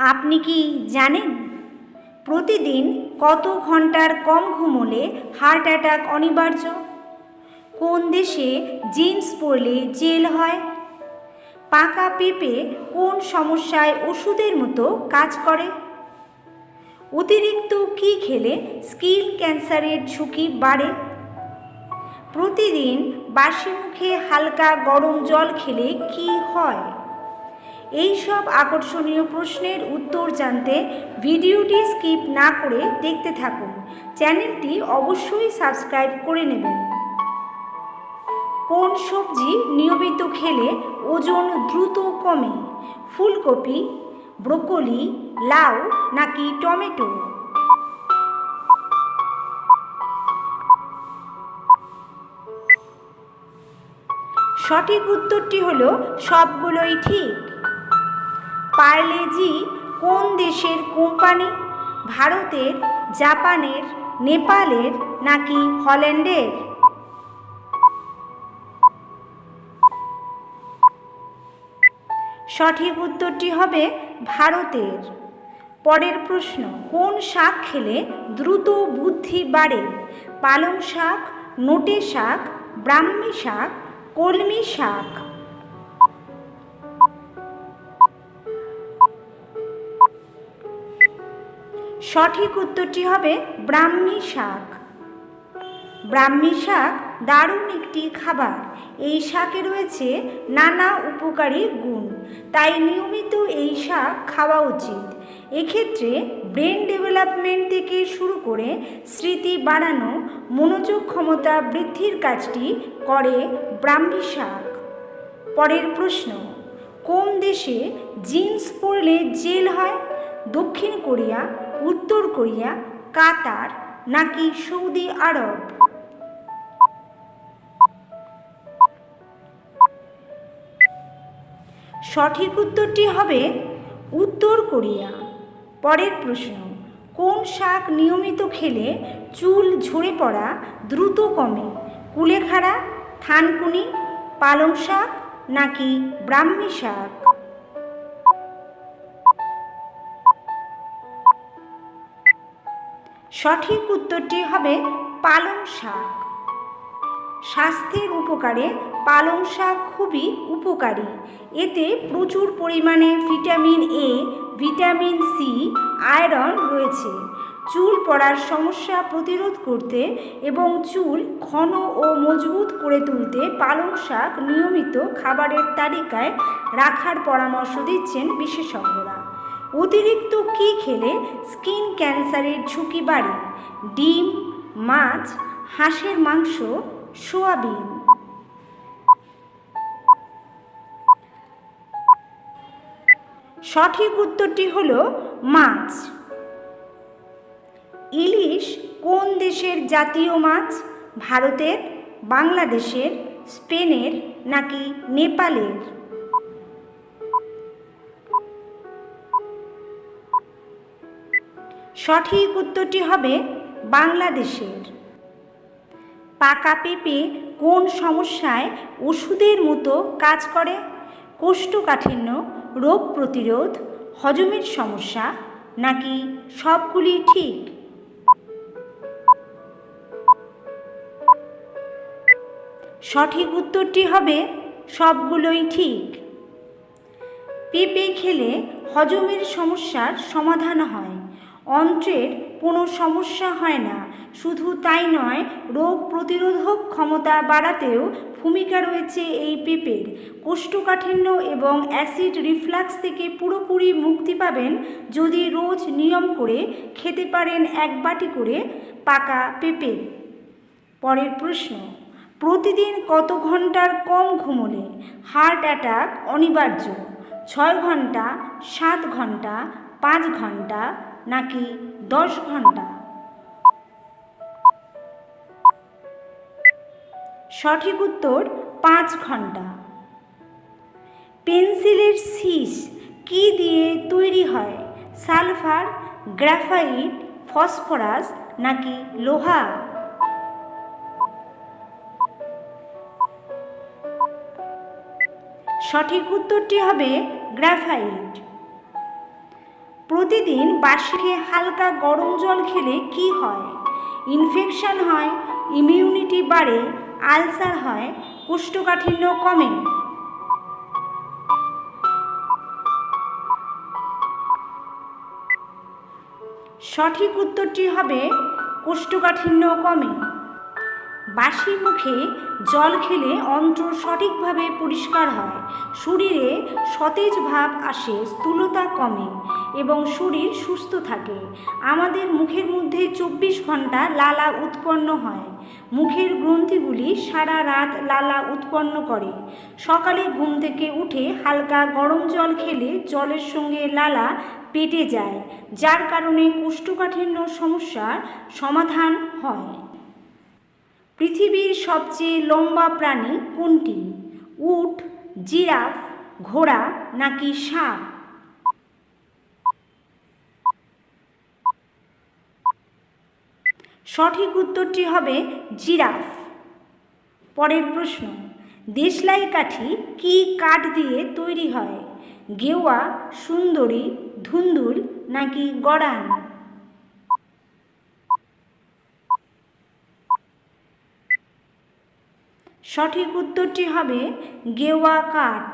আপনি কি জানেন? প্রতিদিন কত ঘণ্টার কম ঘুমোলে হার্ট অ্যাটাক অনিবার্য? কোন দেশে জিন্স পরলে জেল হয়? পাকা পেঁপে কোন সমস্যায় ওষুধের মতো কাজ করে? অতিরিক্ত কী খেলে স্কিন ক্যান্সারের ঝুঁকি বাড়ে? প্রতিদিন বাসি মুখে হালকা গরম জল খেলে কি হয়? এই সব আকর্ষণীয় প্রশ্নের উত্তর জানতে ভিডিওটি স্কিপ না করে দেখতে থাকুন। চ্যানেলটি অবশ্যই সাবস্ক্রাইব করে নেবেন। কোন সবজি নিয়মিত খেলে ওজন দ্রুত কমে? ফুলকপি, ব্রোকলি, লাউ নাকি টমেটো? সঠিক উত্তরটি হলো সবগুলোই ঠিক। পার্লেজি কোন দেশের কোম্পানি? ভারতের, জাপানের, নেপালের নাকি হল্যান্ডের? সঠিক উত্তরটি হবে ভারতের। পরের প্রশ্ন, কোন শাক খেলে দ্রুত বুদ্ধি বাড়ে? পালং শাক, নোটে শাক, ব্রাহ্মী শাক, কলমি শাক? সঠিক উত্তরটি হবে ব্রাহ্মী শাক। ব্রাহ্মী শাক দারুণ একটি খাবার। এই শাকে রয়েছে নানা উপকারী গুণ, তাই নিয়মিত এই শাক খাওয়া উচিত। এক্ষেত্রে ব্রেন ডেভেলপমেন্ট থেকে শুরু করে স্মৃতি বাড়ানো, মনোযোগ ক্ষমতা বৃদ্ধির কাজটি করে ব্রাহ্মী শাক। পরের প্রশ্ন, কোন দেশে জিন্স পরলে জেল হয়? দক্ষিণ কোরিয়া, উত্তর কোরিয়া, কাতার, নাকি সৌদি আরব? সঠিক উত্তরটি হবে উত্তর কোরিয়া। পরের প্রশ্ন, কোন শাক নিয়মিত খেলে চুল ঝরে পড়া দ্রুত কমে? কুলেখাড়া, থানকুনি, পালং শাক, নাকি ব্রাহ্মী শাক? সঠিক উত্তরটি হবে পালং শাক। স্বাস্থ্যের উপকারে পালং শাক খুবই উপকারী। এতে প্রচুর পরিমাণে vitamin A, vitamin C, iron রয়েছে। চুল পড়ার সমস্যা প্রতিরোধ করতে এবং চুল ঘন ও মজবুত করে তুলতে পালং শাক নিয়মিত খাবারের তালিকায় রাখার পরামর্শ দিচ্ছেন বিশেষজ্ঞরা। অতিরিক্ত কি খেলে স্কিন ক্যান্সারের ঝুঁকি বাড়ে? ডিম, মাছ, হাঁসের মাংস, সোয়াবিন। সঠিক উত্তরটি হল মাছ। ইলিশ কোন দেশের জাতীয় মাছ? ভারতের, বাংলাদেশের, স্পেনের নাকি নেপালের? সঠিক উত্তরটি হবে বাংলাদেশের। পাকা পেঁপে কোন সমস্যায় ওষুধের মতো কাজ করে? কোষ্ঠকাঠিন্য, রোগ প্রতিরোধ, হজমের সমস্যা, নাকি সবগুলি ঠিক? সঠিক উত্তরটি হবে সবগুলোই ঠিক। পেঁপে খেলে হজমের সমস্যার সমাধান হয়। অন্ত্রের কোনো সমস্যা হয় না। শুধু তাই নয়, রোগ প্রতিরোধক ক্ষমতা বাড়াতেও ভূমিকা রয়েছে এই পেঁপের। কোষ্ঠকাঠিন্য এবং অ্যাসিড রিফ্লাক্স থেকে পুরোপুরি মুক্তি পাবেন যদি রোজ নিয়ম করে খেতে পারেন এক বাটি করে পাকা পেঁপে। পরের প্রশ্ন, প্রতিদিন কত ঘণ্টার কম ঘুমোলে? হার্ট অ্যাটাক অনিবার্য। ছয় ঘণ্টা, সাত ঘণ্টা, পাঁচ ঘণ্টা নাকি দশ ঘণ্টা? সঠিক উত্তর, পাঁচ ঘণ্টা। পেন্সিলের শীষ কি দিয়ে তৈরি হয়? সালফার, গ্রাফাইট, ফসফরাস নাকি লোহা? সঠিক উত্তরটি হবে গ্রাফাইট। প্রতিদিন বাসি খেয়ে হালকা গরম জল খেলে কি হয়? ইনফেকশন হয়, ইমিউনিটি বাড়ে, আলসার হয়, কোষ্ঠকাঠিন্য কমে। সঠিক উত্তরটি হবে কোষ্ঠকাঠিন্য কমে। বাসি মুখে জল খেলে অন্ত্র সঠিকভাবে পরিষ্কার হয়, শরীরে সতেজ ভাব আসে, স্থূলতা কমে। এবং শরীর সুস্থ থাকে। আমাদের মুখের মধ্যে চব্বিশ ঘণ্টা লালা উৎপন্ন হয়। মুখের গ্রন্থিগুলি সারা রাত লালা উৎপন্ন করে। সকালে ঘুম থেকে উঠে হালকা গরম জল খেলে জলের সঙ্গে লালা পেটে যায়, যার কারণে কোষ্ঠকাঠিন্য সমস্যার সমাধান হয়। পৃথিবীর সবচেয়ে লম্বা প্রাণী কোনটি? উট, জিরাফ, ঘোড়া নাকি সাপ? সঠিক উত্তরটি হবে জিরাফ। পরের প্রশ্ন, দেশলাই কাঠি কি কাঠ দিয়ে তৈরি হয়? গেওয়া, সুন্দরী, ধুন্দুল নাকি গড়ান? সঠিক উত্তরটি হবে গেওয়া কাঠ।